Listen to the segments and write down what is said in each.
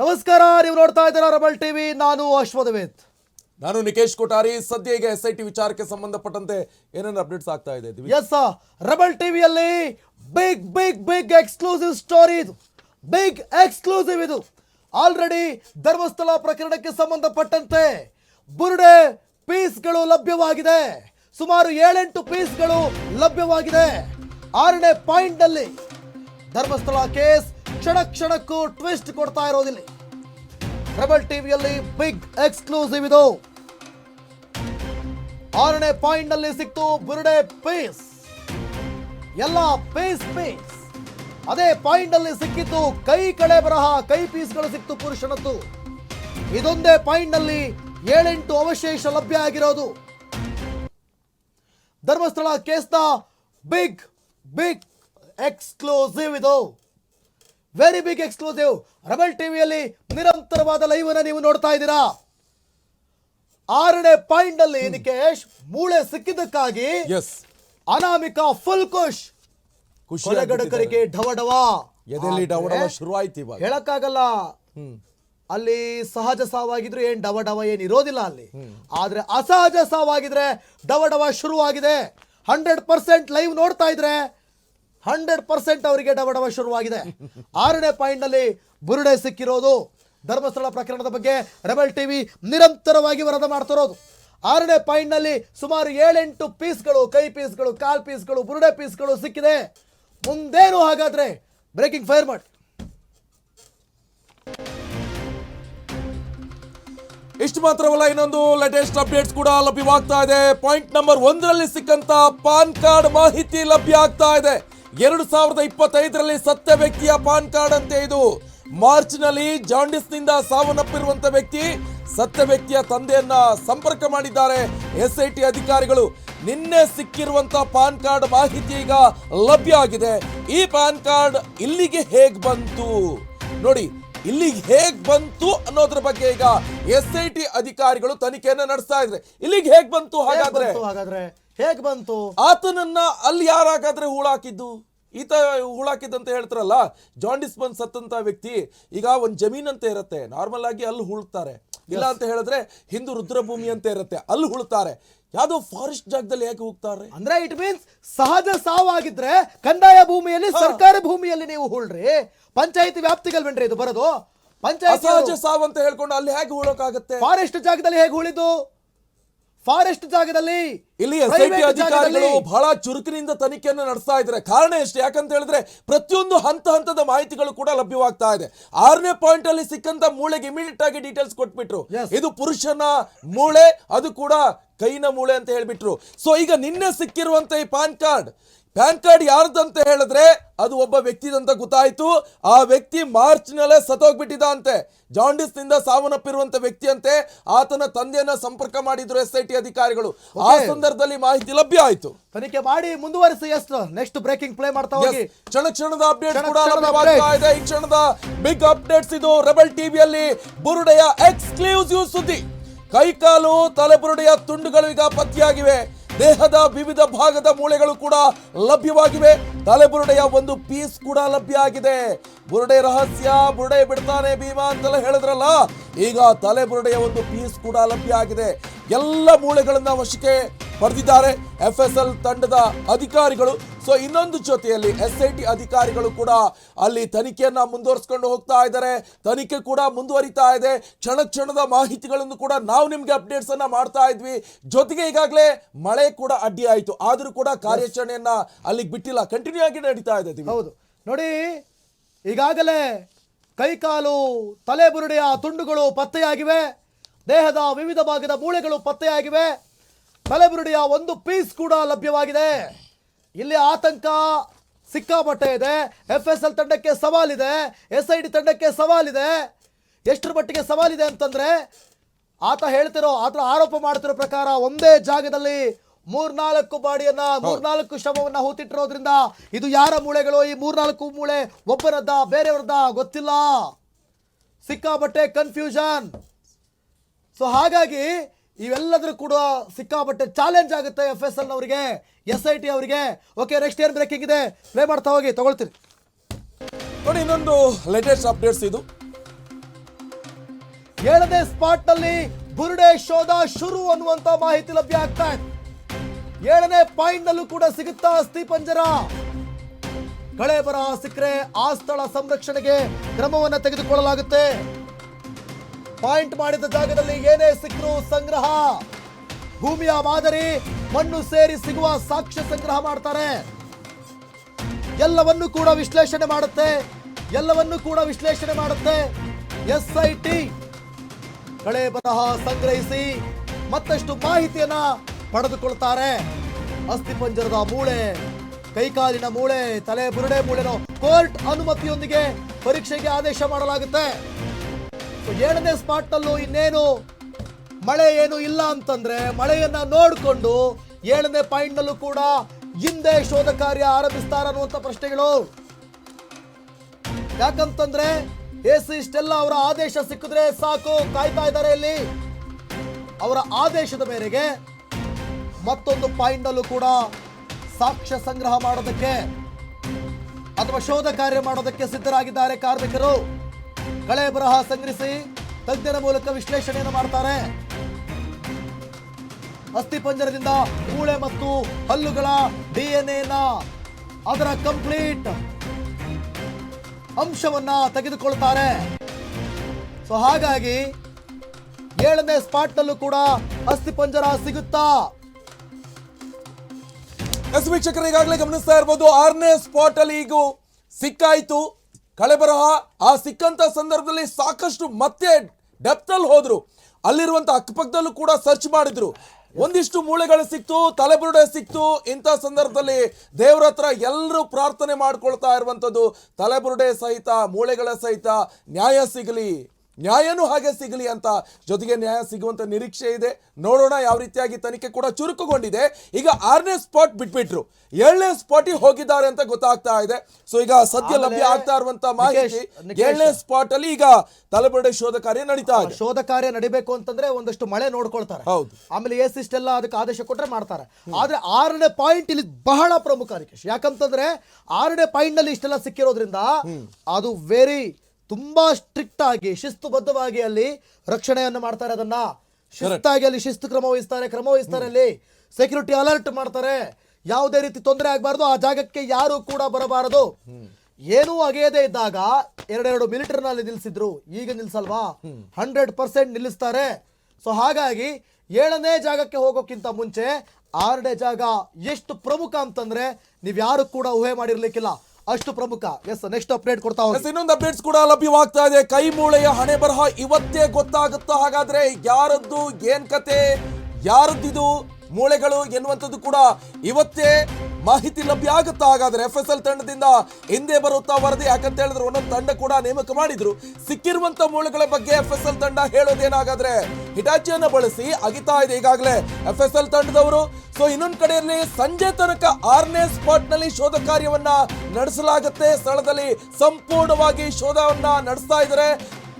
ನಮಸ್ಕಾರ ನೀವು ನೋಡ್ತಾ ಇದ್ದೀರಾ ರಬಲ್ ಟಿವಿ. ನಾನು ಅಶ್ವದವೇತ್ ನಾನು ನಿಕೇಶ್ ಕೊಠಾರಿ. ಸದ್ಯ ಈಗ ಎಸ್ ಐ ಟಿ ವಿಚಾರಕ್ಕೆ ಸಂಬಂಧಪಟ್ಟಂತೆ ಏನೇನು ಅಪ್ಡೇಟ್ಸ್ ಆಗ್ತಾ ಇದೆ? ಎಸ್ ರಬಲ್ ಟಿವಿಯಲ್ಲಿ big big big exclusive story ಇದು. ಬಿಗ್ ಎಕ್ಸ್ಕ್ಲೂಸಿವ್ ಇದು. ಆಲ್ರೆಡಿ ಧರ್ಮಸ್ಥಳ ಪ್ರಕರಣಕ್ಕೆ ಸಂಬಂಧಪಟ್ಟಂತೆ ಬುರುಡೆ ಪೀಸ್ಗಳು ಲಭ್ಯವಾಗಿದೆ. ಸುಮಾರು ಏಳೆಂಟು ಪೀಸ್ಗಳು ಲಭ್ಯವಾಗಿದೆ. ಆರನೇ ಪಾಯಿಂಟ್ನಲ್ಲಿ ಧರ್ಮಸ್ಥಳ ಕೇಸ್ ಕ್ಷಣ ಕ್ಷಣಕ್ಕೂ ಟ್ವಿಸ್ಟ್ ಕೊಡ್ತಾ ಇರೋದಿಲ್ಲ. ರೆಬಲ್ ಟಿವಿಯಲ್ಲಿ ಬಿಗ್ ಎಕ್ಸ್ಕ್ಲೂಸಿವ್ ಇದು. ಆರನೇ ಪಾಯಿಂಟ್ನಲ್ಲಿ ಸಿಕ್ತು ಬುರುಡೆ ಪೀಸ್. ಎಲ್ಲ ಪೀಸ್ ಪೀಸ್. ಅದೇ ಪಾಯಿಂಟ್ ಅಲ್ಲಿ ಸಿಕ್ಕಿತ್ತು ಕೈ ಕಳೆ ಬರಹ, ಕೈ ಪೀಸ್ಗಳು ಸಿಕ್ತು ಪುರುಷನದ್ದು. ಇದೊಂದೇ ಪಾಯಿಂಟ್ನಲ್ಲಿ ಏಳೆಂಟು ಅವಶೇಷ ಲಭ್ಯ ಆಗಿರೋದು. ಧರ್ಮಸ್ಥಳ ಕೇಸ್ನ ಬಿಗ್ ಬಿಗ್ ಎಕ್ಸ್ಕ್ಲೂಸಿವ್ ಇದು. ವೆರಿ ಬಿಗ್ ಎಕ್ಸ್ಕ್ಲೂಸಿವ್ ರಬಲ್ ಟಿವಿಯಲ್ಲಿ ನಿರಂತರವಾದ ಲೈವ್ ಅನ್ನು ನೀವು ನೋಡ್ತಾ ಇದ್ದೀರಾ? ಆರನೇ ಪಾಯಿಂಟ್ ಅಲ್ಲಿ ನಿಕೇಶ್ ಮೂಳೆ ಸಿಕ್ಕಿದ್ದಕ್ಕಾಗಿ ಅನಾಮಿಕಾ ಫುಲ್ ಖುಷ್ ಕೊಲೆಗಡಕರಿಗೆ ಡವ ಢವ ಎದೆಯಲ್ಲಿ ಡವಡವ ಶುರುವಾಯ್ತು ಇವಾಗ. ಹೇಳಕ್ಕಾಗಲ್ಲ. ಅಲ್ಲಿ ಸಹಜ ಸಾವಾಗಿದ್ರು ಏನ್ ಡವ ಡವ ಏನ್ ಇರೋದಿಲ್ಲ ಅಲ್ಲಿ. ಆದ್ರೆ ಅಸಹಜ ಸಾವಾಗಿದ್ರೆ ಡವ ಡವ ಶುರುವಾಗಿದೆ. ಹಂಡ್ರೆಡ್ ಪರ್ಸೆಂಟ್ ಲೈವ್ ನೋಡ್ತಾ ಇದ್ರೆ ಹಂಡ್ರೆಡ್ ಪರ್ಸೆಂಟ್ ಅವರಿಗೆ ಡವ ಶುರುವಾಗಿದೆ. ಆರನೇ ಪಾಯಿಂಟ್ನಲ್ಲಿ ಬುರುಡೆ ಸಿಕ್ಕಿರೋದು. ಧರ್ಮಸ್ಥಳ ಪ್ರಕರಣದ ಬಗ್ಗೆ ರೆಬಲ್ ಟಿವಿ ನಿರಂತರವಾಗಿ ವರದಿ ಮಾಡ್ತಿರೋದು. ಆರನೇ ಪಾಯಿಂಟ್ನಲ್ಲಿ ಸುಮಾರು ಏಳೆಂಟು ಪೀಸ್ಗಳು, ಕೈ ಪೀಸ್ಗಳು, ಕಾಲ್ ಪೀಸ್ಗಳು, ಬುರುಡೆ ಪೀಸ್ಗಳು ಸಿಕ್ಕಿದೆ. ಮುಂದೇನು ಹಾಗಾದ್ರೆ? ಬ್ರೇಕಿಂಗ್ ಫೈರ್ ಮಾಡಿ. ಇಷ್ಟು ಮಾತ್ರವಲ್ಲ, ಇನ್ನೊಂದು ಲೇಟೆಸ್ಟ್ ಅಪ್ಡೇಟ್ಸ್ ಕೂಡ ಲಭ್ಯವಾಗ್ತಾ ಇದೆ. ಪಾಯಿಂಟ್ ನಂಬರ್ ಒಂದರಲ್ಲಿ ಸಿಕ್ಕಂತ ಪಾನ್ ಕಾರ್ಡ್ ಮಾಹಿತಿ ಲಭ್ಯ ಆಗ್ತಾ ಇದೆ. ಎರಡು ಸಾವಿರದ ಇಪ್ಪತ್ತೈದರಲ್ಲಿ ಸತ್ಯ ವ್ಯಕ್ತಿಯ ಪಾನ್ ಕಾರ್ಡ್ ಅಂತೆ ಇದು. ಮಾರ್ಚ್ನಲ್ಲಿ ಜಾಂಡಿಸ್ನಿಂದ ಸಾವನ್ನಪ್ಪಿರುವಂತ ವ್ಯಕ್ತಿ ಸತ್ಯ ವ್ಯಕ್ತಿಯ ತಂದೆಯನ್ನ ಸಂಪರ್ಕ ಮಾಡಿದ್ದಾರೆ ಎಸ್ ಐ ಟಿ ಅಧಿಕಾರಿಗಳು. ನಿನ್ನೆ ಸಿಕ್ಕಿರುವಂತ ಪಾನ್ ಕಾರ್ಡ್ ಮಾಹಿತಿ ಈಗ ಲಭ್ಯ ಆಗಿದೆ. ಈ ಪಾನ್ ಕಾರ್ಡ್ ಇಲ್ಲಿಗೆ ಹೇಗ್ ಬಂತು? ನೋಡಿ ಇಲ್ಲಿಗೆ ಹೇಗ್ ಬಂತು ಅನ್ನೋದ್ರ ಬಗ್ಗೆ ಈಗ ಎಸ್ ಐ ಟಿ ಅಧಿಕಾರಿಗಳು ತನಿಖೆಯನ್ನ ನಡೆಸ್ತಾ ಇದ್ರೆ ಇಲ್ಲಿಗೆ ಹೇಗ್ ಬಂತು ಹೇಗ್ ಹಾಗಾದ್ರೆ? ಹಾಗಾದ್ರೆ? ಹೇಗ್ ಬಂತು? ಆತನನ್ನ ಅಲ್ಲಿ ಯಾರಾಗಾದ್ರೆ ಹೂಳಾಕಿದ್ದು? ಈತ ಹೂಳಾಕಿದ್ದಂತ ಹೇಳ್ತಾರಲ್ಲ ಜಾಂಡಿಸ್ ಬಂದ್ ಸತ್ತಂತ ವ್ಯಕ್ತಿ ಈಗ ಒಂದ್ ಜಮೀನ್ ಅಂತ ಇರುತ್ತೆ. ನಾರ್ಮಲ್ ಆಗಿ ಅಲ್ಲಿ ಹೂಳ್ತಾರೆ. ಇಲ್ಲ ಅಂತ ಹೇಳಿದ್ರೆ ಹಿಂದೂ ರುದ್ರಭೂಮಿ ಅಂತ ಇರುತ್ತೆ. ಅಲ್ಲಿ ಹುಳ್ತಾರೆ. ಯಾವ್ದೋ ಫಾರೆಸ್ಟ್ ಜಾಗದಲ್ಲಿ ಯಾಕೆ ಹೋಗ್ತಾರೆ? ಅಂದ್ರೆ ಇಟ್ ಮೀನ್ಸ್ ಸಹಜ ಸಾವಾಗಿದ್ರೆ ಕಂದಾಯ ಭೂಮಿಯಲ್ಲಿ ಸರ್ಕಾರಿ ಭೂಮಿಯಲ್ಲಿ ನೀವು ಹೂಳ್ರಿ. ಪಂಚಾಯತಿ ವ್ಯಾಪ್ತಿಗಲ್ವೇನ್ರಿ ಇದು ಬರೋದು. ಪಂಚಾಯತ್ ಸಹಜ ಸಾವು ಅಂತ ಹೇಳ್ಕೊಂಡು ಅಲ್ಲಿ ಹೇಗೆ ಹೂಳೋಕಾಗತ್ತೆ? ಫಾರೆಸ್ಟ್ ಜಾಗದಲ್ಲಿ ಹೇಗೆ ಉಳಿದು ಫಾರೆಸ್ಟ್ ಜಾಗದಲ್ಲಿ ಇಲ್ಲಿ ಎಸ್ ಐ ಟಿ ಅಧಿಕಾರಿಗಳು ಬಹಳ ಚುರುಕಿನಿಂದ ತನಿಖೆಯನ್ನು ನಡೆಸ್ತಾ ಇದ್ದಾರೆ. ಕಾರಣ ಎಷ್ಟು? ಯಾಕಂತ ಹೇಳಿದ್ರೆ ಪ್ರತಿಯೊಂದು ಹಂತ ಹಂತದ ಮಾಹಿತಿಗಳು ಕೂಡ ಲಭ್ಯವಾಗ್ತಾ ಇದೆ. ಆರನೇ ಪಾಯಿಂಟ್ ಅಲ್ಲಿ ಸಿಕ್ಕಂತ ಮೂಳೆಗೆ ಇಮಿಡಿಯೇಟ್ ಆಗಿ ಡೀಟೇಲ್ಸ್ ಕೊಟ್ಬಿಟ್ರು. ಇದು ಪುರುಷನ ಮೂಳೆ ಅದು ಕೂಡ ಕೈನ ಮೂಳೆ ಅಂತ ಹೇಳ್ಬಿಟ್ರು. ಸೊ ಈಗ ನಿನ್ನೆ ಸಿಕ್ಕಿರುವಂತ ಈ ಪಾನ್ ಕಾರ್ಡ್. ಪ್ಯಾನ್ ಕಾರ್ಡ್ ಯಾರ್ದಂತ ಹೇಳಿದ್ರೆ ಅದು ಒಬ್ಬ ವ್ಯಕ್ತಿದಂತ ಗೊತ್ತಾಯ್ತು. ಆ ವ್ಯಕ್ತಿ ಮಾರ್ಚ್ ನಲ್ಲೇ ಸತ್ತೋಗ್ಬಿಟ್ಟಿದ ಅಂತೆ ಜಾಂಡಿಸ್ನಿಂದ ಸಾವನ್ನಪ್ಪಿರುವಂತ ವ್ಯಕ್ತಿ ಅಂತೆ ಆತನ ತಂದೆಯನ್ನ ಸಂಪರ್ಕ ಮಾಡಿದ್ರು ಎಸ್ ಐ ಟಿ ಅಧಿಕಾರಿಗಳು. ಆ ಸಂದರ್ಭದಲ್ಲಿ ಮಾಹಿತಿ ಲಭ್ಯ ಆಯ್ತು. ತನಿಖೆ ಮಾಡಿ ಮುಂದುವರಿಸಿ ಎಷ್ಟು. ನೆಕ್ಸ್ಟ್ ಬ್ರೇಕಿಂಗ್ ಪ್ಲೇ ಮಾಡ್ತಾ ಹೋಗಿ. ಕ್ಷಣ ಕ್ಷಣದ ಅಪ್ಡೇಟ್ ಕೂಡ ಲಭ್ಯವಾಗ್ತಾ ಇದೆ. ಈ ಕ್ಷಣದ ಬಿಗ್ ಅಪ್ಡೇಟ್ಸ್ ಇದು ರೆಬಲ್ ಟಿವಿಯಲ್ಲಿ ಬುರುಡೆಯ ಎಕ್ಸ್ಕ್ಲೂಸಿವ್ ಸುದ್ದಿ. ಕೈಕಾಲು ತಲೆಬುರುಡೆಯ ತುಂಡುಗಳು ಈಗ ಪತ್ತೆಯಾಗಿವೆ. ದೇಹದ ವಿವಿಧ ಭಾಗದ ಮೂಳೆಗಳು ಕೂಡ ಲಭ್ಯವಾಗಿವೆ. ತಲೆಬುರುಡೆಯ ಒಂದು ಪೀಸ್ ಕೂಡ ಲಭ್ಯ ಆಗಿದೆ. ಬುರುಡೆ ರಹಸ್ಯ, ಬುರುಡೆ ಬಿಡ್ತಾನೆ ಭೀಮಾ ಅಂತೆಲ್ಲ ಹೇಳಿದ್ರಲ್ಲ? ಈಗ ತಲೆಬುರುಡೆಯ ಒಂದು ಪೀಸ್ ಕೂಡ ಲಭ್ಯ ಆಗಿದೆ. ಎಲ್ಲ ಮೂಳೆಗಳನ್ನ ವಶಕ್ಕೆ ಪಡೆದಿದ್ದಾರೆ. ಎಫ್ ಎಸ್ ಎಲ್ ತಂಡದ ಅಧಿಕಾರಿಗಳು ಸೊ ಇನ್ನೊಂದು ಜೊತೆಯಲ್ಲಿ ಎಸ್ ಐ ಟಿ ಅಧಿಕಾರಿಗಳು ಕೂಡ ಅಲ್ಲಿ ತನಿಖೆಯನ್ನ ಮುಂದುವರಿಸಿಕೊಂಡು ಹೋಗ್ತಾ ಇದ್ದಾರೆ. ತನಿಖೆ ಕೂಡ ಮುಂದುವರಿತಾ ಇದೆ. ಕ್ಷಣ ಕ್ಷಣದ ಮಾಹಿತಿಗಳನ್ನು ಕೂಡ ನಾವು ನಿಮ್ಗೆ ಅಪ್ಡೇಟ್ಸ್ ಅನ್ನ ಮಾಡ್ತಾ ಇದ್ವಿ. ಜೊತೆಗೆ ಈಗಾಗಲೇ ಮಳೆ ಕೂಡ ಅಡ್ಡಿ ಆಯಿತು. ಆದರೂ ಕೂಡ ಕಾರ್ಯಾಚರಣೆಯನ್ನ ಅಲ್ಲಿಗೆ ಬಿಟ್ಟಿಲ್ಲ. ಕಂಟಿನ್ಯೂ ಆಗಿ ನಡೀತಾ ಇದೆ ಹೌದು. ನೋಡಿ, ಈಗಾಗಲೇ ಕೈಕಾಲು ತಲೆಬುರುಡೆಯ ತುಂಡುಗಳು ಪತ್ತೆಯಾಗಿವೆ. ದೇಹದ ವಿವಿಧ ಭಾಗದ ಮೂಳೆಗಳು ಪತ್ತೆಯಾಗಿವೆ. ತಲೆಬುರುಡೆಯ ಒಂದು ಪೀಸ್ ಕೂಡ ಲಭ್ಯವಾಗಿದೆ. ಇಲ್ಲಿ ಆತಂಕ ಸಿಕ್ಕಾಪಟ್ಟೆ ಇದೆ. ಎಫ್ ಎಸ್ ಎಲ್ ತಂಡಕ್ಕೆ ಸವಾಲಿದೆ. ಎಸ್ ಐ ಡಿ ತಂಡಕ್ಕೆ ಸವಾಲಿದೆ. ಎಷ್ಟರ ಮಟ್ಟಿಗೆ ಸವಾಲಿದೆ ಅಂತಂದ್ರೆ ಆತ ಹೇಳ್ತಿರೋ ಆತ ಆರೋಪ ಮಾಡ್ತಿರೋ ಪ್ರಕಾರ ಒಂದೇ ಜಾಗದಲ್ಲಿ ಮೂರ್ನಾಲ್ಕು ಬಾಡಿಯನ್ನ ಮೂರ್ನಾಲ್ಕು ಶವವನ್ನ ಹೂತಿಟ್ಟಿರೋದ್ರಿಂದ ಇದು ಯಾರ ಮೂಳೆಗಳು? ಈ ಮೂರ್ನಾಲ್ಕು ಮೂಳೆ ಒಬ್ಬರದ್ದ ಬೇರೆಯವರದ್ದ ಗೊತ್ತಿಲ್ಲ. ಸಿಕ್ಕಾಪಟ್ಟೆ ಕನ್ಫ್ಯೂಷನ್ ಸೊ ಹಾಗಾಗಿ ಇವೆಲ್ಲದರೂ ಕೂಡ ಸಿಕ್ಕಾಪಟ್ಟೆ ಚಾಲೆಂಜ್ ಆಗುತ್ತೆ ಎಫ್ ಎಸ್ ಎಲ್ ಅವರಿಗೆ ಎಸ್ ಐ ಟಿ ಅವರಿಗೆ. ಓಕೆ ನೆಕ್ಸ್ಟ್ ಏನು ಬ್ರೇಕಿಂಗ್ ಇದೆ ಪ್ಲೇ ಮಾಡ್ತಾ ಹೋಗಿ ತಗೊಳ್ತೀರಿ. ನೋಡಿ ಇನ್ನೊಂದು ಲೇಟೆಸ್ಟ್ ಅಪ್ಡೇಟ್ಸ್ ಇದು. ಏಳನೇ ಸ್ಪಾಟ್ನಲ್ಲಿ ಬುರುಡೆ ಶೋಧ ಶುರು ಅನ್ನುವಂತ ಮಾಹಿತಿ ಲಭ್ಯ ಆಗ್ತಾ ಇದೆ. ಏಳನೇ ಪಾಯಿಂಟ್ ನಲ್ಲೂ ಕೂಡ ಸಿಗುತ್ತಾ ಅಸ್ಥಿ ಪಂಜರ ಕಳೆ ಬರ ಸಿಕ್ಕರೆ ಆ ಸ್ಥಳ ಸಂರಕ್ಷಣೆಗೆ ಕ್ರಮವನ್ನು ತೆಗೆದುಕೊಳ್ಳಲಾಗುತ್ತೆ. ಪಾಯಿಂಟ್ ಮಾಡಿದ ಜಾಗದಲ್ಲಿ ಏನೇ ಸಿಕ್ಕರೂ ಸಂಗ್ರಹ. ಭೂಮಿಯ ಮಾದರಿ, ಮಣ್ಣು ಸೇರಿ ಸಿಗುವ ಸಾಕ್ಷ್ಯ ಸಂಗ್ರಹ ಮಾಡ್ತಾರೆ. ಎಲ್ಲವನ್ನೂ ಕೂಡ ವಿಶ್ಲೇಷಣೆ ಮಾಡುತ್ತೆ. ಎಲ್ಲವನ್ನೂ ಕೂಡ ವಿಶ್ಲೇಷಣೆ ಮಾಡುತ್ತೆ. S I T. ಕಳೆ ಬರಹ ಸಂಗ್ರಹಿಸಿ ಮತ್ತಷ್ಟು ಮಾಹಿತಿಯನ್ನ ಪಡೆದುಕೊಳ್ತಾರೆ. ಅಸ್ಥಿಪಂಜರದ ಮೂಳೆ, ಕೈಕಾಲಿನ ಮೂಳೆ, ತಲೆ ಬುರುಡೆ ಮೂಳೆನೋ ಕೋರ್ಟ್ ಅನುಮತಿಯೊಂದಿಗೆ ಪರೀಕ್ಷೆಗೆ ಆದೇಶ ಮಾಡಲಾಗುತ್ತೆ. ಏಳನೇ ಸ್ಪಾಟ್ ನಲ್ಲೂ ಇನ್ನೇನು ಮಳೆ ಏನು ಇಲ್ಲ ಅಂತಂದ್ರೆ ಮಳೆಯನ್ನ ನೋಡಿಕೊಂಡು ಏಳನೇ ಪಾಯಿಂಟ್ ನಲ್ಲೂ ಕೂಡ ಹಿಂದೆ ಶೋಧ ಕಾರ್ಯ ಆರಂಭಿಸ್ತಾರ ಅನ್ನುವಂಥ ಪ್ರಶ್ನೆಗಳು. ಯಾಕಂತಂದ್ರೆ ಎ ಸಿ ಇಷ್ಟೆಲ್ಲ ಅವರ ಆದೇಶ ಸಿಕ್ಕಿದ್ರೆ ಸಾಕು, ಕಾಯ್ತಾ ಇದ್ದಾರೆ ಇಲ್ಲಿ. ಅವರ ಆದೇಶದ ಮೇರೆಗೆ ಮತ್ತೊಂದು ಪಾಯಿಂಟ್ ನಲ್ಲೂ ಕೂಡ ಸಾಕ್ಷ್ಯ ಸಂಗ್ರಹ ಮಾಡೋದಕ್ಕೆ ಅಥವಾ ಶೋಧ ಕಾರ್ಯ ಮಾಡೋದಕ್ಕೆ ಸಿದ್ಧರಾಗಿದ್ದಾರೆ ಕಾರ್ಮಿಕರು. ಕಳೆ ಬರಹ ಸಂಗ್ರಹಿಸಿ ತಜ್ಞರ ಮೂಲಕ ವಿಶ್ಲೇಷಣೆಯನ್ನು ಮಾಡ್ತಾರೆ. ಅಸ್ಥಿಪಂಜರದಿಂದ ಮೂಳೆ ಮತ್ತು ಹಲ್ಲುಗಳ ಡಿಎನ್ಎನ ಎನ್ ಅದರ ಕಂಪ್ಲೀಟ್ ಅಂಶವನ್ನ ತೆಗೆದುಕೊಳ್ತಾರೆ. ಸೊ, ಹಾಗಾಗಿ ಏಳನೇ ಸ್ಪಾಟ್ ನಲ್ಲೂ ಕೂಡ ಅಸ್ಥಿಪಂಜರ ಸಿಗುತ್ತಾ? ಎಸ್ ವೀಕ್ಷಕರು, ಈಗಾಗಲೇ ಗಮನಿಸ್ತಾ ಇರ್ಬೋದು, ಆರನೇ ಸ್ಪಾಟ್ ಅಲ್ಲಿ ಈಗ ಸಿಕ್ಕಾಯ್ತು. ಕಳೆಬರಹ ಆ ಸಿಕ್ಕಂತ ಸಂದರ್ಭದಲ್ಲಿ ಸಾಕಷ್ಟು ಮತ್ತೆ ಡೆಪ್ತ್ ಅಲ್ಲಿ ಹೋದ್ರು. ಅಲ್ಲಿರುವಂತ ಅಕ್ಕಪಕ್ಕದಲ್ಲೂ ಕೂಡ ಸರ್ಚ್ ಮಾಡಿದ್ರು. ಒಂದಿಷ್ಟು ಮೂಳೆಗಳು ಸಿಕ್ತು, ತಲೆಬುರುಡೆ ಸಿಕ್ತು. ಇಂಥ ಸಂದರ್ಭದಲ್ಲಿ ದೇವರ ಹತ್ರ ಎಲ್ಲರೂ ಪ್ರಾರ್ಥನೆ ಮಾಡ್ಕೊಳ್ತಾ ಇರುವಂಥದ್ದು. ತಲೆಬುರುಡೆ ಸಹಿತ, ಮೂಳೆಗಳ ಸಹಿತ ನ್ಯಾಯ ಸಿಗಲಿ. ನ್ಯಾಯನೂ ಹಾಗೆ ಸಿಗಲಿ ಅಂತ ಜೊತೆಗೆ ನ್ಯಾಯ ಸಿಗುವಂತ ನಿರೀಕ್ಷೆ ಇದೆ. ನೋಡೋಣ ಯಾವ ರೀತಿಯಾಗಿ ತನಿಖೆ ಕೂಡ ಚುರುಕುಗೊಂಡಿದೆ. ಈಗ ಆರನೇ ಸ್ಪಾಟ್ ಬಿಟ್ಬಿಟ್ರು. ಏಳನೇ ಸ್ಪಾಟಿಗೆ ಹೋಗಿದ್ದಾರೆ ಅಂತ ಗೊತ್ತಾಗ್ತಾ ಇದೆ. ಸೊ ಈಗ ಸದ್ಯ ಲಭ್ಯ ಆಗ್ತಾ ಇರುವಂತ ಮಾಹಿತಿ. ಏಳನೇ ಸ್ಪಾಟ್ ಅಲ್ಲಿ ಈಗ ತಲೆಬಡೆ ಶೋಧ ಕಾರ್ಯ ನಡೀತಾ ಇದೆ. ಶೋಧ ಕಾರ್ಯ ನಡಿಬೇಕು ಅಂತಂದ್ರೆ ಒಂದಷ್ಟು ಮಳೆ ನೋಡ್ಕೊಳ್ತಾರೆ. ಹೌದು. ಆಮೇಲೆ ಎಸ್ ಇಷ್ಟೆಲ್ಲ ಅದಕ್ಕೆ ಆದೇಶ ಕೊಟ್ರೆ ಮಾಡ್ತಾರೆ. ಆದ್ರೆ ಆರನೇ ಪಾಯಿಂಟ್ ಇಲ್ಲಿ ಬಹಳ ಪ್ರಮುಖ ನಿಕೇಶ್ ಯಾಕಂತಂದ್ರೆ ಆರನೇ ಪಾಯಿಂಟ್ನಲ್ಲಿ ಇಷ್ಟೆಲ್ಲ ಸಿಕ್ಕಿರೋದ್ರಿಂದ ಅದು ವೆರಿ ತುಂಬಾ ಸ್ಟ್ರಿಕ್ಟ್ ಆಗಿ ಶಿಸ್ತುಬದ್ಧವಾಗಿ ಅಲ್ಲಿ ರಕ್ಷಣೆಯನ್ನು ಮಾಡ್ತಾರೆ ಅದನ್ನ. ಶಿಸ್ತಾಗಿ ಅಲ್ಲಿ ಶಿಸ್ತು ಕ್ರಮ ವಹಿಸ್ತಾರೆ ಕ್ರಮ ವಹಿಸ್ತಾರೆ ಅಲ್ಲಿ. ಸೆಕ್ಯೂರಿಟಿ ಅಲರ್ಟ್ ಮಾಡ್ತಾರೆ. ಯಾವುದೇ ರೀತಿ ತೊಂದರೆ ಆಗಬಾರ್ದು ಆ ಜಾಗಕ್ಕೆ ಯಾರು ಕೂಡ ಬರಬಾರದು. ಏನೂ ಅಗೆಯದೇ ಇದ್ದಾಗ ಎರಡೆರಡು ಮಿಲಿಟರಿನಲ್ಲಿ ನಿಲ್ಲಿಸಿದ್ರು ಈಗ ನಿಲ್ಸಲ್ವಾ? ಹಂಡ್ರೆಡ್ ಪರ್ಸೆಂಟ್ ನಿಲ್ಲಿಸ್ತಾರೆ. ಸೊ ಹಾಗಾಗಿ ಏಳನೇ ಜಾಗಕ್ಕೆ ಹೋಗೋಕ್ಕಿಂತ ಮುಂಚೆ ಆರನೇ ಜಾಗ ಎಷ್ಟು ಪ್ರಮುಖ ಅಂತಂದ್ರೆ ನೀವು ಯಾರು ಕೂಡ ಊಹೆ ಮಾಡಿರ್ಲಿಕ್ಕಿಲ್ಲ. ಅಷ್ಟು ಪ್ರಮುಖ. ಎಸ್ ನೆಕ್ಸ್ಟ್ ಅಪ್ಡೇಟ್ ಕೊಡ್ತಾ ಹೋಗಿ. ಇನ್ನೊಂದು ಅಪ್ಡೇಟ್ಸ್ ಕೂಡ ಲಭ್ಯವಾಗ್ತಾ ಇದೆ. ಕೈ ಮೂಳೆಯ ಹಣೆ ಬರಹ ಇವತ್ತೇ ಗೊತ್ತಾಗುತ್ತಾ? ಹಾಗಾದ್ರೆ ಯಾರದ್ದು ಏನ್ ಕತೆ? ಯಾರದ್ದಿದು? ಮೂಳೆಗಳು ಎನ್ನುವಂಥದ್ದು ಕೂಡ ಇವತ್ತೇ ಮಾಹಿತಿ ಲಭ್ಯ ಆಗುತ್ತಾ? ಹಾಗಾದ್ರೆ ಎಫ್ ಎಸ್ ಎಲ್ ತಂಡದಿಂದ ಹಿಂದೆ ಬರುತ್ತಾ ವರದಿ? ಯಾಕಂತ ಹೇಳಿದ್ರು ಒಂದೊಂದು ತಂಡ ಕೂಡ ನೇಮಕ ಮಾಡಿದ್ರು. ಸಿಕ್ಕಿರುವಂತ ಮೂಲಗಳ ಬಗ್ಗೆ ಎಫ್ ಎಸ್ ಎಲ್ ತಂಡ ಹೇಳೋದೇನಾಗಾದ್ರೆ ಹಿಟಾಚಿಯನ್ನ ಬಳಸಿ ಅಗಿತಾ ಇದೆ ಈಗಾಗಲೇ ಎಫ್ ಎಸ್ ಎಲ್ ತಂಡದವರು. ಸೊ ಇನ್ನೊಂದು ಕಡೆಯಲ್ಲಿ ಸಂಜೆ ತನಕ ಆರನೇ ಸ್ಪಾಟ್ನಲ್ಲಿ ಶೋಧ ಕಾರ್ಯವನ್ನ ನಡೆಸಲಾಗುತ್ತೆ. ಸ್ಥಳದಲ್ಲಿ ಸಂಪೂರ್ಣವಾಗಿ ಶೋಧವನ್ನ ನಡೆಸ್ತಾ ಇದ್ದಾರೆ.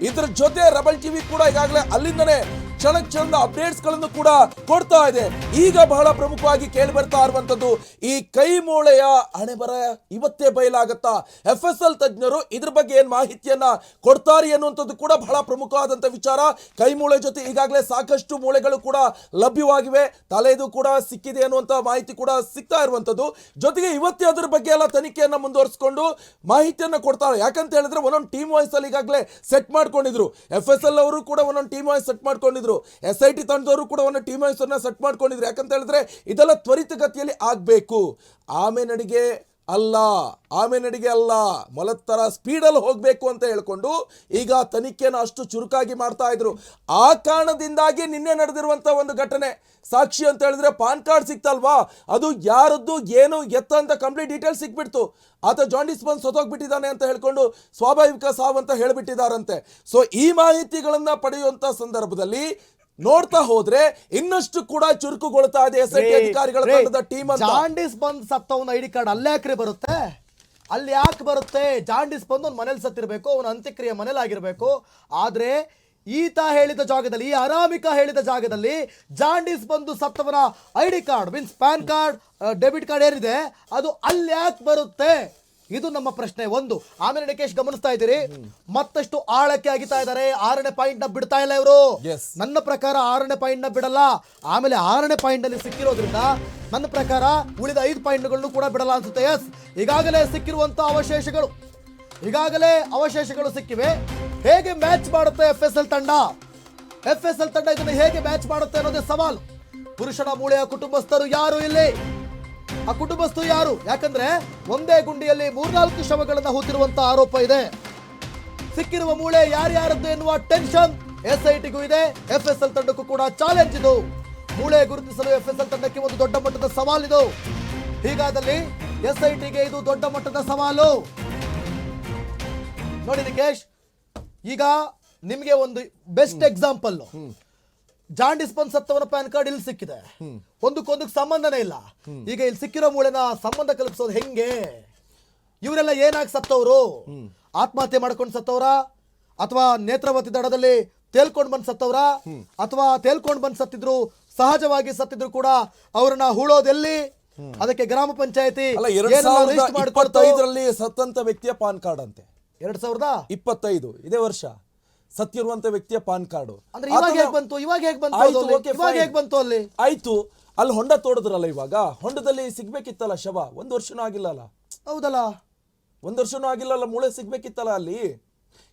ಇದ್ರ ಜೊತೆ ರಬಲ್ ಟಿವಿ ಕೂಡ ಈಗಾಗಲೇ ಅಲ್ಲಿಂದನೇ ಕ್ಷಣ ಕ್ಷಣದ ಅಪ್ಡೇಟ್ಸ್ಗಳನ್ನು ಕೂಡ ಕೊಡ್ತಾ ಇದೆ. ಈಗ ಬಹಳ ಪ್ರಮುಖವಾಗಿ ಕೇಳಿ ಬರ್ತಾ ಇರುವಂತದ್ದು ಈ ಕೈ ಮೂಳೆಯ ಹಣೆಬರ ಇವತ್ತೇ ಬಯಲಾಗತ್ತಾ? ಎಫ್ ಎಸ್ ಎಲ್ ತಜ್ಞರು ಇದ್ರ ಬಗ್ಗೆ ಏನ್ ಮಾಹಿತಿಯನ್ನ ಕೊಡ್ತಾರೆ ಅನ್ನುವಂಥದ್ದು ಕೂಡ ಬಹಳ ಪ್ರಮುಖವಾದಂತ ವಿಚಾರ. ಕೈ ಮೂಳೆ ಜೊತೆ ಈಗಾಗಲೇ ಸಾಕಷ್ಟು ಮೂಳೆಗಳು ಕೂಡ ಲಭ್ಯವಾಗಿವೆ. ತಲೆದು ಕೂಡ ಸಿಕ್ಕಿದೆ ಅನ್ನುವಂತ ಮಾಹಿತಿ ಕೂಡ ಸಿಗ್ತಾ ಇರುವಂತದ್ದು ಜೊತೆಗೆ ಇವತ್ತೇ ಅದ್ರ ಬಗ್ಗೆ ಎಲ್ಲ ತನಿಖೆಯನ್ನ ಮುಂದುವರಿಸಿಕೊಂಡು ಮಾಹಿತಿಯನ್ನ ಕೊಡ್ತಾರೆ. ಯಾಕಂತ ಹೇಳಿದ್ರೆ ಒಂದೊಂದು ಟೀಮ್ ವಾಯ್ಸ್ ಅಲ್ಲಿ ಈಗಾಗಲೇ ಸೆಟ್ ಮಾಡ್ಕೊಂಡಿದ್ರು. ಎಫ್ ಎಸ್ ಎಲ್ ಅವರು ಕೂಡ ಒಂದೊಂದು ಟೀಮ್ ವಾಯ್ಸ್ ಸೆಟ್ ಮಾಡ್ಕೊಂಡಿದ್ರು. ಎಸ್ ಐ ಟಿ ತಂಡದವರು ಕೂಡ ಒಂದು ಟೀಮ್ ಹೆಸರನ್ನ ಸೆಟ್ ಮಾಡ್ಕೊಂಡಿದ್ರು. ಯಾಕಂತ ಹೇಳಿದ್ರೆ ಇದೆಲ್ಲ ತ್ವರಿತಗತಿಯಲ್ಲಿ ಆಗಬೇಕು. ಆಮೇಲೆ ನಡಿಗೆ ಅಲ್ಲ, ಆಮೇನಡಿಗೆ ಅಲ್ಲ, ಮಲತ್ತರ ತರ ಸ್ಪೀಡಲ್ಲಿ ಹೋಗಬೇಕು ಅಂತ ಹೇಳ್ಕೊಂಡು ಈಗ ತನಿಖೆನ ಅಷ್ಟು ಚುರುಕಾಗಿ ಮಾಡ್ತಾ ಇದ್ರು. ಆ ಕಾರಣದಿಂದಾಗಿ ನಿನ್ನೆ ನಡೆದಿರುವಂಥ ಒಂದು ಘಟನೆ. ಸಾಕ್ಷಿ ಅಂತ ಹೇಳಿದ್ರೆ ಪಾನ್ ಕಾರ್ಡ್ ಸಿಕ್ತಲ್ವಾ? ಅದು ಯಾರದ್ದು, ಏನು, ಎತ್ತ ಅಂತ ಕಂಪ್ಲೀಟ್ ಡೀಟೇಲ್ಸ್ ಸಿಕ್ಬಿಡ್ತು. ಆತ ಜಾಂಡಿಸ್ ಬಂದು ಸೊತೋಗ್ಬಿಟ್ಟಿದ್ದಾನೆ ಅಂತ ಹೇಳ್ಕೊಂಡು ಸ್ವಾಭಾವಿಕ ಸಾವು ಅಂತ ಹೇಳಿಬಿಟ್ಟಿದ್ದಾರಂತೆ. ಸೊ ಈ ಮಾಹಿತಿಗಳನ್ನು ಪಡೆಯುವಂಥ ಸಂದರ್ಭದಲ್ಲಿ ನೋಡ್ತಾ ಹೋದ್ರೆ ಇನ್ನಷ್ಟು ಕೂಡ ಚುರುಕುಗೊಳ್ತಾ ಇದೆ ಎಸ್ ಐ ಅಧಿಕಾರಿಗಳ ತಂಡದ ಟೀಮ್ ಜಾಂಡಿಸ್ ಬಂದ್ ಸತ್ತವನ ಡಿ ಕಾರ್ಡ್ ಅಲ್ಲೇ ಯಾಕ್ರಿ ಬರುತ್ತೆ? ಅಲ್ಲಿ ಯಾಕೆ ಬರುತ್ತೆ? ಜಾಂಡಿಸ್ ಬಂದು ಅವ್ನ ಮನೇಲಿ ಸತ್ತಿರಬೇಕು ಅವನ ಅಂತ್ಯಕ್ರಿಯೆ ಮನೇಲಿ ಆಗಿರ್ಬೇಕು. ಆದ್ರೆ ಈತ ಹೇಳಿದ ಜಾಗದಲ್ಲಿ ಈ ಅರಾಮಿಕ ಹೇಳಿದ ಜಾಗದಲ್ಲಿ ಜಾಂಡಿಸ್ ಬಂದು ಸತ್ತವನ I D card means pan card debit card ಏನಿದೆ ಅದು ಅಲ್ಲಿ ಯಾಕೆ ಬರುತ್ತೆ? ಇದು ನಮ್ಮ ಪ್ರಶ್ನೆ ಒಂದು. ಆಮೇಲೆ ನಿಕೇಶ್ ಗಮನಿಸ್ತಾ ಇದ್ದೀರಿ. ಮತ್ತಷ್ಟು ಆಳಕ್ಕೆ ಅಗಿತಾ ಇದ್ದಾರೆ. ಆರನೇ ಪಾಯಿಂಟ್ನ ಬಿಡ್ತಾ ಇಲ್ಲ ಇವರು. ನನ್ನ ಪ್ರಕಾರ ಆರನೇ ಪಾಯಿಂಟ್ನ ಬಿಡಲ್ಲ. ಆಮೇಲೆ ಆರನೇ ಪಾಯಿಂಟ್ ಅಲ್ಲಿ ಸಿಕ್ಕಿರೋದ್ರಿಂದ ನನ್ನ ಪ್ರಕಾರ ಉಳಿದ ಐದು ಪಾಯಿಂಟ್ಗಳನ್ನು ಕೂಡ ಬಿಡಲ್ಲ ಅನ್ಸುತ್ತೆ. ಎಸ್ ಈಗಾಗಲೇ ಸಿಕ್ಕಿರುವಂತ ಅವಶೇಷಗಳು. ಈಗಾಗಲೇ ಅವಶೇಷಗಳು ಸಿಕ್ಕಿವೆ. ಹೇಗೆ ಮ್ಯಾಚ್ ಮಾಡುತ್ತೆ ಎಫ್ ಎಸ್ ಎಲ್ ತಂಡ? ಎಫ್ ಎಸ್ ಎಲ್ ತಂಡ ಇದನ್ನು ಹೇಗೆ ಮ್ಯಾಚ್ ಮಾಡುತ್ತೆ ಅನ್ನೋದೇ ಸವಾಲು. ಪುರುಷನ ಮೂಳೆಯ ಕುಟುಂಬಸ್ಥರು ಯಾರು ಇಲ್ಲಿ? ಆ ಕುಟುಂಬಸ್ಥರು ಯಾರು? ಯಾಕಂದ್ರೆ ಒಂದೇ ಗುಂಡಿಯಲ್ಲಿ ಮೂರ್ನಾಲ್ಕು ಶವಗಳನ್ನ ಹೂತಿರುವಂತ ಆರೋಪ ಇದೆ. ಸಿಕ್ಕಿರುವ ಮೂಳೆ ಯಾರ್ಯಾರದ್ದು ಎನ್ನುವ ಟೆನ್ಷನ್ ಎಸ್ ಐ ಟಿಗೂ ಇದೆ ಎಫ್ ಎಸ್ ಎಲ್ ತಂಡಕ್ಕೂ ಕೂಡ ಚಾಲೆಂಜ್ ಇದು. ಮೂಳೆ ಗುರುತಿಸಲು ಎಫ್ ಎಸ್ ಎಲ್ ತಂಡಕ್ಕೆ ಒಂದು ದೊಡ್ಡ ಮಟ್ಟದ ಸವಾಲಿದು ಹೀಗಾದಲ್ಲಿ ಎಸ್ ಐ ಟಿಗೆ ಇದು ದೊಡ್ಡ ಮಟ್ಟದ ಸವಾಲು. ನೋಡಿ ನಿಕೇಶ್, ಈಗ ನಿಮಗೆ ಒಂದು ಬೆಸ್ಟ್ ಎಕ್ಸಾಂಪಲ್ ಜಾಂಡಿಸ್ ಬಂದ್ ಸತ್ತವನ ಪ್ಯಾನ್ ಕಾರ್ಡ್ ಇಲ್ಲಿ ಸಿಕ್ಕಿದೆ. ಒಂದಕ್ಕೊಂದಕ್ಕೆ ಸಂಬಂಧನೇ ಇಲ್ಲ. ಈಗ ಇಲ್ಲಿ ಸಿಕ್ಕಿರೋ ಮೂಳೆನ ಸಂಬಂಧ ಕಲ್ಪಿಸೋದು ಹೆಂಗೆ? ಇವರೆಲ್ಲ ಏನಾಗಿ ಸತ್ತವರು? ಆತ್ಮಹತ್ಯೆ ಮಾಡ್ಕೊಂಡು ಸತ್ತವ್ರ? ಅಥವಾ ನೇತ್ರಾವತಿ ದಡದಲ್ಲಿ ತೇಲ್ಕೊಂಡ್ ಬಂದ್ ಸತ್ತವ್ರ? ಅಥವಾ ತೇಲ್ಕೊಂಡ್ ಬಂದ್ ಸತ್ತಿದ್ರು ಸಹಜವಾಗಿ ಸತ್ತಿದ್ರು ಕೂಡ ಅವ್ರನ್ನ ಹೂಳೋದೆಲ್ಲಿ? ಅದಕ್ಕೆ ಗ್ರಾಮ ಪಂಚಾಯತಿ ಸತ್ತಂತ ವ್ಯಕ್ತಿಯ ಪಾನ್ ಕಾರ್ಡ್ ಅಂತೆ. ಎರಡ್ ಸಾವಿರದ? ಇಪ್ಪತ್ತೈದು ಇದೇ ವರ್ಷ. ಸತ್ತಿರುವಂತ ವ್ಯಕ್ತಿಯ ಪಾನ್ ಕಾರ್ಡ್. ಅಂದ್ರೆ ಇವಾಗ ಆತನ- ಬಂತು? ಇವಾಗ ಹೇಗ್ ಬಂತು ಆಯ್ತು, ಅಲ್ಲಿ? okay, ಇವಾಗ fine. ಹೇಗ್ ಬಂತು ಅಲ್ಲಿ? ಆಯ್ತು ಅಲ್ಲಿ ಹೊಂಡ ತೋಡದ್ರಲ್ಲ ಇವಾಗ? ಹೊಂಡದಲ್ಲಿ ಸಿಗ್ಬೇಕಿತ್ತಲ್ಲ ಶವ? ಒಂದ್ ವರ್ಷನೂ ಆಗಿಲ್ಲಲ್ಲ? ಹೌದಲ್ಲ. ಒಂದ್ ವರ್ಷನೂ ಆಗಿಲ್ಲಲ್ಲ ಮೂಳೆ ಸಿಗ್ಬೇಕಿತ್ತಲ್ಲ ಅಲ್ಲಿ?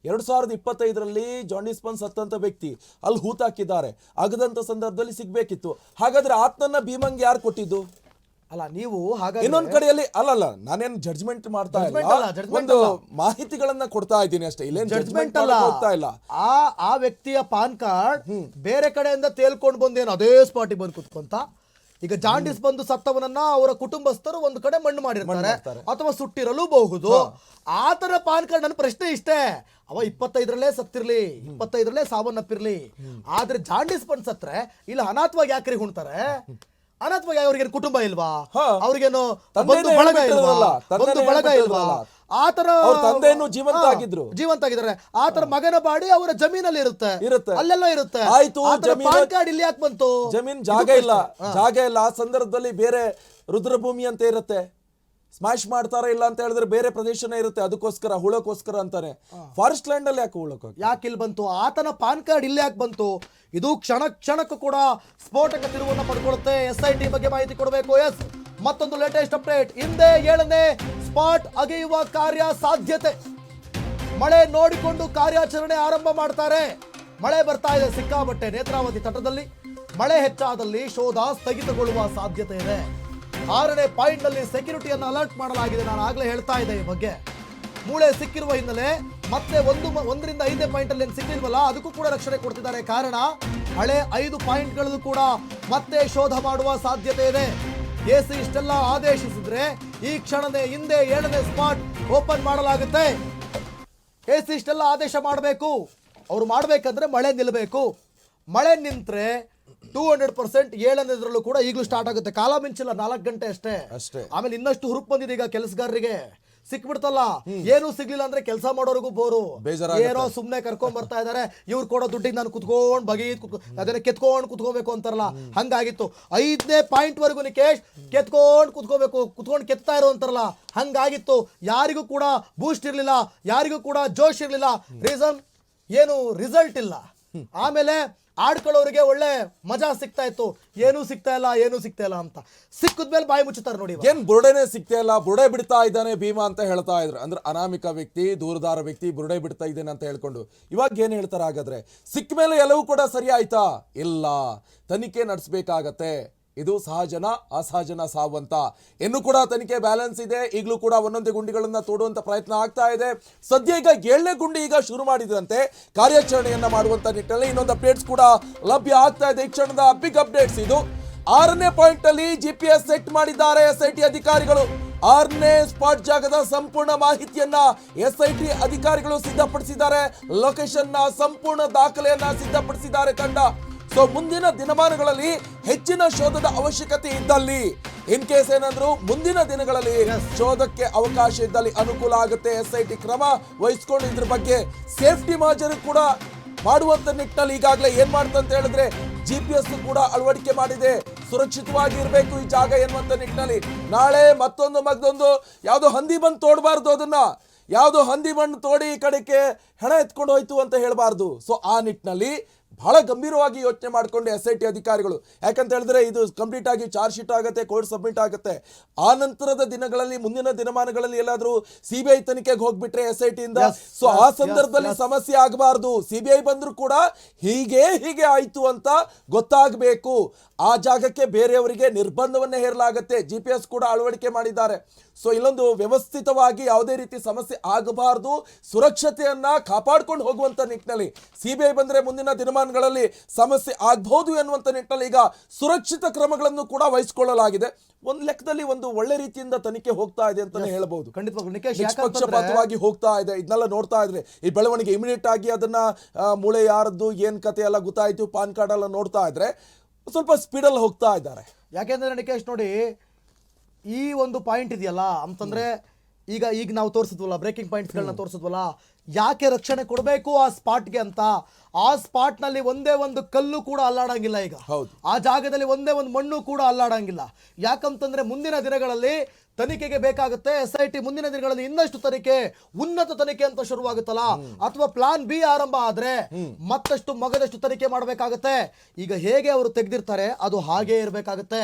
ಎರಡ್ ಸಾವಿರದ ಇಪ್ಪತ್ತೈದರಲ್ಲಿ ಜಾಂಡಿಸ್ ಪನ್ ಸತ್ತಂತ ವ್ಯಕ್ತಿ ಅಲ್ಲಿ ಹೂತಾಕಿದ್ದಾರೆ. ಆಗದಂತ ಸಂದರ್ಭದಲ್ಲಿ ಸಿಗ್ಬೇಕಿತ್ತು. ಹಾಗಾದ್ರೆ ಆತ್ಮನ್ನ ಭೀಮಂಗೆ ಯಾರು ಕೊಟ್ಟಿದ್ದು? ಅಲ್ಲ ನೀವು ಹಾಗಾಗಿ ಇನ್ನೊಂದ್ ಕಡೆಯಲ್ಲಿ ಅಲ್ಲಲ್ಲ ನಾನೇನ್ ಜಡ್ಜ್ಮೆಂಟ್ ಮಾಡ್ತಾ ಇಲ್ಲ. ಒಂದು ಅಲ್ಲ. ಮಾಹಿತಿಗಳನ್ನ ಕೊಡ್ತಾ ಇದ್ದೀನಿ ಅಷ್ಟೇ. ಇಲ್ಲೇನ್ ಜಡ್ಜ್ಮೆಂಟ್ ಅಲ್ಲ. ಹೋಗ್ತಾ ಇಲ್ಲ. ಆ ಆ ವ್ಯಕ್ತಿಯ ಪಾನ್ ಕಾರ್ಡ್ ಬೇರೆ ಕಡೆಯಿಂದ ತೇಲ್ಕೊಂಡು ಬಂದೇನು ಅದೇ ಸ್ಪಾಟಿಗೆ ಬಂದು ಕುತ್ಕೊಂತ. ಈಗ ಜಾಂಡಿಸ್ ಬಂದು ಸತ್ತವನನ್ನ ಅವರ ಕುಟುಂಬಸ್ಥರು ಒಂದು ಕಡೆ ಮಣ್ಣು ಮಾಡಿರ್ತಾರೆ ಅಥವಾ ಸುಟ್ಟಿರಲು ಬಹುದು. ಆತರ ಪಾನ್ ಕಾರ್ಡ್ ನನ್ನ ಪ್ರಶ್ನೆ ಇಷ್ಟೇ. ಅವ ಇಪ್ಪತ್ತೈದರಲ್ಲೇ ಸತ್ತಿರ್ಲಿ ಇಪ್ಪತ್ತೈದರಲ್ಲೇ ಸಾವನ್ನಪ್ಪಿರ್ಲಿ. ಆದ್ರೆ ಜಾಂಡಿಸ್ ಬಂದ್ ಸತ್ರೆ ಇಲ್ಲ ಅನಾಥವಾಗಿ ಯಾಕ್ರಿ ಹುಣ್ತಾರೆ? ಅನಾಥವಾಗಿ ಅವ್ರಿಗೇನು ಕುಟುಂಬ ಇಲ್ವಾ? ಹಾ. ಅವ್ರಿಗೇನು ತಂದೆನೇ ಬಂಧು ಬಳಗ ಇಲ್ವಾ? ಹೇಳ್ಬಿಟ್ಟಿರಲ್ಲ. ತಂದೆನೇ ಬಂಧು ಬಳಗ ಇಲ್ವಾ. ಆತರ ಅವ್ರ ತಂದೆನೂ ಜೀವಂತ ಹಾ, ಆಗಿದ್ರು. ಜೀವಂತ ಆಗಿದ್ದಾರೆ. ಆತರ ಮಗನ ಬಾಡಿ ಅವರ ಜಮೀನಲ್ಲಿ ಇರುತ್ತೆ. ಇರುತ್ತೆ. ಅಲ್ಲೆಲ್ಲ ಇರುತ್ತೆ. ಆಯ್ತು, ಆತರ ಜಮೀನು- ಪಾನ್ ಕಾರ್ಡ್ ಇಲ್ಲಿ ಯಾಕೆ ಬಂತು? ಜಮೀನ್ ಜಾಗ ಇಲ್ಲ. ಜಾಗ ಇಲ್ಲ. ಆ ಸಂದರ್ಭದಲ್ಲಿ ಬೇರೆ ರುದ್ರಭೂಮಿ ಅಂತ ಇರುತ್ತೆ. ಸ್ಮ್ಯಾಶ್ ಮಾಡ್ತಾರ ಇಲ್ಲ ಅಂತ ಹೇಳಿದ್ರೆ ಬೇರೆ ಪ್ರದೇಶನೇ ಇರುತ್ತೆ ಅದಕ್ಕೋಸ್ಕರ ಹುಳಕ್ಕೋಸ್ಕರ ಅಂತಾರೆ. ಫಾರೆಸ್ಟ್ ಲ್ಯಾಂಡ್ ಅಲ್ಲಿ ಯಾಕೆ ಹುಳಕ್ ಹೋಗಿ ಯಾಕೆ ಇಲ್ಲಿ ಬಂತು? ಆತನ ಪಾನ್ ಕಾರ್ಡ್ ಇಲ್ಲಿ ಯಾಕೆ ಬಂತು? ಇದು ಕ್ಷಣ ಕ್ಷಣಕ್ಕೂ ಕೂಡ ಸ್ಫೋಟಕ ತಿರುವನ್ನು ಪಡ್ಕೊಳ್ಳುತ್ತೆ. ಎಸ್ ಐ ಟಿ ಬಗ್ಗೆ ಮಾಹಿತಿ ಕೊಡಬೇಕು. ಎಸ್ ಮತ್ತೊಂದು ಲೇಟೆಸ್ಟ್ ಅಪ್ಡೇಟ್ ಹಿಂದೆ ಏಳನೇ ಸ್ಪಾಟ್ ಅಗೆಯುವ ಕಾರ್ಯ ಸಾಧ್ಯತೆ. ಮಳೆ ನೋಡಿಕೊಂಡು ಕಾರ್ಯಾಚರಣೆ ಆರಂಭ ಮಾಡ್ತಾರೆ. ಮಳೆ ಬರ್ತಾ ಇದೆ ಸಿಕ್ಕಾಬಟ್ಟೆ ನೇತ್ರಾವತಿ ತಟದಲ್ಲಿ. ಮಳೆ ಹೆಚ್ಚಾದಲ್ಲಿ ಶೋಧ ಸ್ಥಗಿತಗೊಳ್ಳುವ ಸಾಧ್ಯತೆ ಇದೆ. ಆರನೇ ಪಾಯಿಂಟ್ನಲ್ಲಿ ಸೆಕ್ಯೂರಿಟಿಯನ್ನು ಅಲರ್ಟ್ ಮಾಡಲಾಗಿದೆ. ನಾನು ಆಗ್ಲೇ ಹೇಳ್ತಾ ಇದ್ದೆ ಈ ಬಗ್ಗೆ. ಮೂಳೆ ಸಿಕ್ಕಿರುವ ಹಿನ್ನೆಲೆ ಮತ್ತೆ ಒಂದು ಒಂದರಿಂದ ಐದನೇ ಪಾಯಿಂಟ್ ಅಲ್ಲಿ ಸಿಕ್ಕಿಲ್ವಲ್ಲ, ಅದಕ್ಕೂ ಕೂಡ ರಕ್ಷಣೆ ಕೊಡ್ತಿದ್ದಾರೆ. ಕಾರಣ, ಹಳೆ ಐದು ಪಾಯಿಂಟ್ಗಳಲ್ಲೂ ಕೂಡ ಮತ್ತೆ ಶೋಧ ಮಾಡುವ ಸಾಧ್ಯತೆ ಇದೆ. ಎಸಿ ಇಷ್ಟೆಲ್ಲ ಆದೇಶಿಸಿದ್ರೆ ಈ ಕ್ಷಣದ ಹಿಂದೆ ಏಳನೇ ಸ್ಪಾಟ್ ಓಪನ್ ಮಾಡಲಾಗುತ್ತೆ. ಎಸಿ ಇಷ್ಟೆಲ್ಲ ಆದೇಶ ಮಾಡಬೇಕು. ಅವ್ರು ಮಾಡಬೇಕಂದ್ರೆ ಮಳೆ ನಿಲ್ಲಬೇಕು ಮಳೆ ನಿಂತ್ರೆ ಟೂ ಹಂಡ್ರೆಡ್ ಪರ್ಸೆಂಟ್ ಏಳನೇದ್ರಲ್ಲೂ ಕೂಡ ಈಗಲೂ ಸ್ಟಾರ್ಟ್ ಆಗುತ್ತೆ. ಕಾಲ ಮಿಂಚಿಲ್ಲ ನಾಲ್ಕು ಗಂಟೆ ಅಷ್ಟೇ. ಅಷ್ಟೇ. ಆಮೇಲೆ ಇನ್ನಷ್ಟು ಹುರುಪ್ ಬಂದಿದೆ ಈಗ ಕೆಲಸಗಾರರಿಗೆ. ಸಿಕ್ಬಿಡ್ತಲ್ಲ. ಏನು ಸಿಗ್ಲಿಲ್ಲ ಅಂದ್ರೆ ಕೆಲಸ ಮಾಡೋರಿಗೂ ಬೋರು. ಏನೋ ಸುಮ್ನೆ ಕರ್ಕೊಂಡ್ ಬರ್ತಾ ಇದಾರೆ. ಇವ್ರು ಕೊಡೋ ದುಡ್ಡಿಗೆ ನಾನು ಕುತ್ಕೊಂಡ್ ಬಗಿ ಅದನ್ನ ಕೆತ್ಕೊಂಡ್ ಕುತ್ಕೋಬೇಕು ಅಂತಾರಲ್ಲ. ಹಂಗಾಗಿತ್ತು. ಐದನೇ ಪಾಯಿಂಟ್ ವರೆಗೂ ನಿಕೇಶ್ ಕೆತ್ಕೊಂಡ್ ಕುತ್ಕೋಬೇಕು. ಕುತ್ಕೊಂಡ್ ಕೆತ್ತಾ ಇರೋ ಅಂತಾರಲ್ಲ. ಹಂಗಾಗಿತ್ತು. ಯಾರಿಗೂ ಕೂಡ ಬೂಸ್ಟ್ ಇರ್ಲಿಲ್ಲ. ಯಾರಿಗೂ ಕೂಡ ಜೋಶ್ ಇರ್ಲಿಲ್ಲ. ರೀಸನ್ ಏನು ರಿಸಲ್ಟ್ ಇಲ್ಲ. ಆಮೇಲೆ ಆಡ್ಕೊಳ್ಳೋರಿಗೆ ಒಳ್ಳೆ ಮಜಾ ಸಿಗ್ತಾ ಇತ್ತು. ಏನೂ ಸಿಗ್ತಾ ಇಲ್ಲ, ಏನೂ ಸಿಗ್ತಾ ಇಲ್ಲ ಅಂತ. ಸಿಕ್ಕಿದ್ಮೇಲೆ ಬಾಯಿ ಮುಚ್ಚುತ್ತಾರೆ ನೋಡಿ. ಏನ್ ಬುರುಡೆನೆ ಸಿಗ್ತಾ ಇಲ್ಲ, ಬುರುಡೆ ಬಿಡ್ತಾ ಇದ್ದಾನೆ ಭೀಮಾ ಅಂತ ಹೇಳ್ತಾ ಇದ್ರು. ಅಂದ್ರೆ ಅನಾಮಿಕ ವ್ಯಕ್ತಿ, ದೂರದಾರ ವ್ಯಕ್ತಿ ಬುರುಡೆ ಬಿಡ್ತಾ ಇದ್ದೇನೆ ಅಂತ ಹೇಳ್ಕೊಂಡು. ಇವಾಗ ಏನ್ ಹೇಳ್ತಾರೆ ಹಾಗಾದ್ರೆ? ಸಿಕ್ಕ ಮೇಲೆ ಎಲ್ಲವೂ ಕೂಡ ಸರಿ ಆಯ್ತಾ? ಇಲ್ಲ. ತನಿಖೆ ನಡೆಸಬೇಕಾಗತ್ತೆ. ಇದು ಸಹಜನ, ಅಸಹಜನ ಸಾವು ಅಂತ ಇನ್ನು ಕೂಡ ತನಿಖೆ ಬ್ಯಾಲೆನ್ಸ್ ಇದೆ. ಈಗಲೂ ಕೂಡ ಒಂದೊಂದೇ ಗುಂಡಿಗಳನ್ನು ತೋಡುವಂತ ಪ್ರಯತ್ನ ಆಗ್ತಾ ಇದೆ. ಸದ್ಯ ಈಗ ಏಳನೇ ಗುಂಡಿ ಈಗ ಶುರು ಮಾಡಿದಂತೆ ಕಾರ್ಯಾಚರಣೆಯನ್ನ ಮಾಡುವಂತ ನಿಟ್ಟಿನಲ್ಲಿ ಇನ್ನೊಂದು ಅಪ್ಡೇಟ್ಸ್ ಕೂಡ ಲಭ್ಯ ಆಗ್ತಾ ಇದೆ. ಈ ಕ್ಷಣದ ಬಿಗ್ ಅಪ್ಡೇಟ್ಸ್ ಇದು. ಆರನೇ ಪಾಯಿಂಟ್ ಅಲ್ಲಿ ಜಿಪಿಎಸ್ ಸೆಟ್ ಮಾಡಿದ್ದಾರೆ ಎಸ್ ಐ ಟಿ ಅಧಿಕಾರಿಗಳು. ಆರನೇ ಸ್ಪಾಟ್ ಜಾಗದ ಸಂಪೂರ್ಣ ಮಾಹಿತಿಯನ್ನ ಟಿ ಅಧಿಕಾರಿಗಳು ಸಿದ್ಧಪಡಿಸಿದ್ದಾರೆ. ಲೊಕೇಶನ್ನ ಸಂಪೂರ್ಣ ದಾಖಲೆಯನ್ನ ಸಿದ್ಧಪಡಿಸಿದ್ದಾರೆ ತಂಡ. ಸೊ ಮುಂದಿನ ದಿನಮಾನಗಳಲ್ಲಿ ಹೆಚ್ಚಿನ ಶೋಧದ ಅವಶ್ಯಕತೆ ಇದ್ದಲ್ಲಿ. ಇನ್ ಕೇಸ್ ಏನಂದ್ರು ಮುಂದಿನ ದಿನಗಳಲ್ಲಿ ಶೋಧಕ್ಕೆ ಅವಕಾಶ ಇದ್ದಲ್ಲಿ ಅನುಕೂಲ ಆಗುತ್ತೆ ಎಸ್ ಐ ಟಿ ಕ್ರಮ ವಹಿಸ್ಕೊಂಡು ಇದ್ರ ಬಗ್ಗೆ ಸೇಫ್ಟಿ ಮಾಜರು ಕೂಡ ಮಾಡುವಂತ ನಿಟ್ಟಿನಲ್ಲಿ ಈಗಾಗಲೇ ಏನ್ ಮಾಡ್ತಂತ ಹೇಳಿದ್ರೆ ಜಿ ಪಿ ಎಸ್ ಕೂಡ ಅಳವಡಿಕೆ ಮಾಡಿದೆ. ಸುರಕ್ಷಿತವಾಗಿ ಇರಬೇಕು ಈ ಜಾಗ ಎನ್ನುವಂತ ನಿಟ್ಟಿನಲ್ಲಿ. ನಾಳೆ ಮತ್ತೊಂದು ಮಗದೊಂದು ಯಾವುದೋ ಹಂದಿ ಬಂದು ತೋಡಬಾರ್ದು ಅದನ್ನ. ಯಾವುದೋ ಹಂದಿ ಮಣ್ಣು ತೋಡಿ ಈ ಕಡೆಗೆ ಹೆಣ ಎತ್ಕೊಂಡು ಹೋಯ್ತು ಅಂತ ಹೇಳಬಾರ್ದು. ಸೊ ಆ ನಿಟ್ಟಿನಲ್ಲಿ ಬಹಳ ಗಂಭೀರವಾಗಿ ಯೋಚನೆ ಮಾಡಿಕೊಂಡು ಎಸ್ ಐ ಟಿ ಅಧಿಕಾರಿಗಳು. ಯಾಕಂತ ಹೇಳಿದ್ರೆ ಇದು ಕಂಪ್ಲೀಟ್ ಆಗಿ ಚಾರ್ಜ್ ಶೀಟ್ ಆಗುತ್ತೆ ಕೋರ್ಟ್ ಸಬ್ಮಿಟ್ ಆಗುತ್ತೆ. ಆ ನಂತರದ ದಿನಗಳಲ್ಲಿ ಮುಂದಿನ ದಿನಮಾನಗಳಲ್ಲಿ ಎಲ್ಲಾದ್ರೂ ಸಿಬಿಐ ತನಿಖೆಗೆ ಹೋಗ್ಬಿಟ್ರೆ ಎಸ್ ಐ ಟಿಯಿಂದ ಸೊ ಆ ಸಂದರ್ಭದಲ್ಲಿ ಸಮಸ್ಯೆ ಆಗಬಾರ್ದು. ಸಿಬಿಐ ಬಂದರೂ ಕೂಡ ಹೀಗೆ ಹೀಗೆ ಆಯಿತು ಅಂತ ಗೊತ್ತಾಗಬೇಕು. ಆ ಜಾಗಕ್ಕೆ ಬೇರೆಯವರಿಗೆ ನಿರ್ಬಂಧವನ್ನೇ ಹೇರಲಾಗುತ್ತೆ. ಜಿ ಪಿ ಎಸ್ ಕೂಡ ಅಳವಡಿಕೆ ಮಾಡಿದ್ದಾರೆ. ಸೊ ಇಲ್ಲೊಂದು ವ್ಯವಸ್ಥಿತವಾಗಿ ಯಾವುದೇ ರೀತಿ ಸಮಸ್ಯೆ ಆಗಬಾರದು. ಸುರಕ್ಷತೆಯನ್ನ ಕಾಪಾಡ್ಕೊಂಡು ಹೋಗುವಂತ ನಿಟ್ಟಿನಲ್ಲಿ ಸಿಬಿಐ ಬಂದ್ರೆ ಮುಂದಿನ ದಿನಮಾನಗಳಲ್ಲಿ ಸಮಸ್ಯೆ ಆಗ್ಬಹುದು ಎನ್ನುವಂತ ನಿಟ್ಟಿನಲ್ಲಿ ಈಗ ಸುರಕ್ಷಿತ ಕ್ರಮಗಳನ್ನು ಕೂಡ ವಹಿಸಿಕೊಳ್ಳಲಾಗಿದೆ. ಒಂದು ಲೆಕ್ಕದಲ್ಲಿ ಒಂದು ಒಳ್ಳೆ ರೀತಿಯಿಂದ ತನಿಖೆ ಹೋಗ್ತಾ ಇದೆ ಅಂತಾನೆ ಹೇಳಬಹುದು. ನಿಷ್ಪಕ್ಷಪಾತವಾಗಿ ಹೋಗ್ತಾ ಇದೆ. ಇದನ್ನೆಲ್ಲ ನೋಡ್ತಾ ಇದ್ರೆ ಈ ಬೆಳವಣಿಗೆ ಇಮಿಡಿಯೇಟ್ ಆಗಿ ಅದನ್ನ ಮೂಳೆ ಯಾರದ್ದು ಏನ್ ಕತೆ ಎಲ್ಲ ಗೊತ್ತಾಯ್ತು ಪಾನ್ ಕಾರ್ಡ್ ಎಲ್ಲ ನೋಡ್ತಾ ಇದ್ರೆ ಸ್ವಲ್ಪ ಸ್ಪೀಡಲ್ಲಿ ಹೋಗ್ತಾ ಇದ್ದಾರೆ. ಯಾಕೆಂದ್ರೆ ನಿಕೇಶ್ ನೋಡಿ ಈ ಒಂದು ಪಾಯಿಂಟ್ ಇದೆಯಲ್ಲ ಅಂತಂದ್ರೆ ಈಗ ಈಗ ನಾವು ತೋರಿಸಿದ್ವಲ್ಲ ಬ್ರೇಕಿಂಗ್ ಪಾಯಿಂಟ್ಸ್ಗಳನ್ನ ತೋರಿಸಿದ್ವಲ್ಲ ಯಾಕೆ ರಕ್ಷಣೆ ಕೊಡಬೇಕು ಆ ಸ್ಪಾಟ್ಗೆ ಅಂತ? ಆ ಸ್ಪಾಟ್ನಲ್ಲಿ ಒಂದೇ ಒಂದು ಕಲ್ಲು ಕೂಡ ಅಲ್ಲಾಡಂಗಿಲ್ಲ ಈಗ. ಹೌದು. ಆ ಜಾಗದಲ್ಲಿ ಒಂದೇ ಒಂದು ಮಣ್ಣು ಕೂಡ ಅಲ್ಲಾಡಂಗಿಲ್ಲ. ಯಾಕಂತಂದ್ರೆ ಮುಂದಿನ ದಿನಗಳಲ್ಲಿ ತನಿಖೆಗೆ ಬೇಕಾಗುತ್ತೆ ಎಸ್ ಐ ಟಿ ಮುಂದಿನ ದಿನಗಳಲ್ಲಿ ಇನ್ನಷ್ಟು ತನಿಖೆ ಉನ್ನತ ತನಿಖೆ ಅಂತ ಶುರುವಾಗುತ್ತಲ್ಲ? ಅಥವಾ ಪ್ಲಾನ್ ಬಿ ಆರಂಭ ಆದ್ರೆ ಮತ್ತಷ್ಟು ಮಗದಷ್ಟು ತನಿಖೆ ಮಾಡಬೇಕಾಗತ್ತೆ? ಈಗ ಹೇಗೆ ಅವರು ತೆಗೆದಿರ್ತಾರೆ ಅದು ಹಾಗೇ ಇರಬೇಕಾಗತ್ತೆ.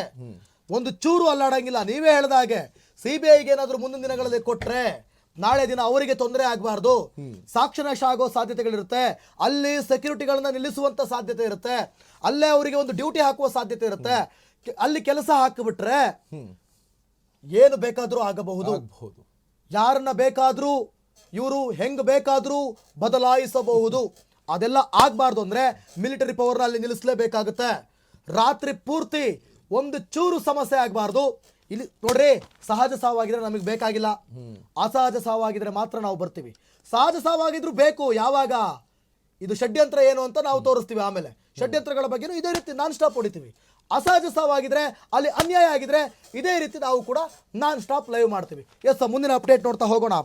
ಒಂದು ಚೂರು ಅಲ್ಲಾಡಂಗಿಲ್ಲ ನೀವೇ ಹೇಳಿದ ಹಾಗೆ. ಸಿ ಬಿ ಐಗೆ ಏನಾದ್ರು ಮುಂದಿನ ದಿನಗಳಲ್ಲಿ ಕೊಟ್ರೆ ನಾಳೆ ದಿನ ಅವರಿಗೆ ತೊಂದರೆ ಆಗಬಾರ್ದು. ಸಾಕ್ಷನಾಶ ಆಗೋ ಸಾಧ್ಯತೆಗಳಿರುತ್ತೆ. ಅಲ್ಲಿ ಸೆಕ್ಯೂರಿಟಿಗಳನ್ನ ನಿಲ್ಲಿಸುವಂತ ಸಾಧ್ಯತೆ ಇರುತ್ತೆ. ಅಲ್ಲೇ ಅವರಿಗೆ ಒಂದು ಡ್ಯೂಟಿ ಹಾಕುವ ಸಾಧ್ಯತೆ ಇರುತ್ತೆ. ಅಲ್ಲಿ ಕೆಲಸ ಹಾಕಿಬಿಟ್ರೆ ಏನು ಬೇಕಾದರೂ ಆಗಬಹುದು. ಯಾರನ್ನ ಬೇಕಾದರೂ ಇವರು ಹೆಂಗ್ ಬೇಕಾದರೂ ಬದಲಾಯಿಸಬಹುದು. ಅದೆಲ್ಲ ಆಗಬಾರ್ದು ಅಂದ್ರೆ ಮಿಲಿಟರಿ ಪವರ್ನ ಅಲ್ಲಿ ನಿಲ್ಲಿಸಲೇಬೇಕಾಗುತ್ತೆ. ರಾತ್ರಿ ಪೂರ್ತಿ ಒಂದು ಚೂರು ಸಮಸ್ಯೆ ಆಗಬಾರ್ದು. ಇಲ್ಲಿ ನೋಡ್ರಿ ಸಹಜ ಸಾವಾಗಿದ್ರೆ ನಮಗೆ ಬೇಕಾಗಿಲ್ಲ. ಅಸಹಜ ಸಾವಾಗಿದ್ರೆ ಮಾತ್ರ ನಾವು ಬರ್ತೀವಿ. ಸಹಜ ಸಾವಾಗಿದ್ರು ಬೇಕು ಯಾವಾಗ? ಇದು ಷಡ್ಯಂತ್ರ ಏನು ಅಂತ ನಾವು ತೋರಿಸ್ತೀವಿ ಆಮೇಲೆ. ಷಡ್ಯಂತ್ರಗಳ ಬಗ್ಗೆನೂ ಇದೇ ರೀತಿ ನಾನ್ ಸ್ಟಾಪ್ ಹೊಡಿತೀವಿ. ಅಸಹಜ ಸಾವಾಗಿದ್ರೆ ಅಲ್ಲಿ ಅನ್ಯಾಯ ಆಗಿದ್ರೆ ಇದೇ ರೀತಿ ನಾವು ಕೂಡ ನಾನ್ ಸ್ಟಾಪ್ ಲೈವ್ ಮಾಡ್ತೀವಿ ಎಸ್ ಮುಂದಿನ ಅಪ್ಡೇಟ್ ನೋಡ್ತಾ ಹೋಗೋಣ.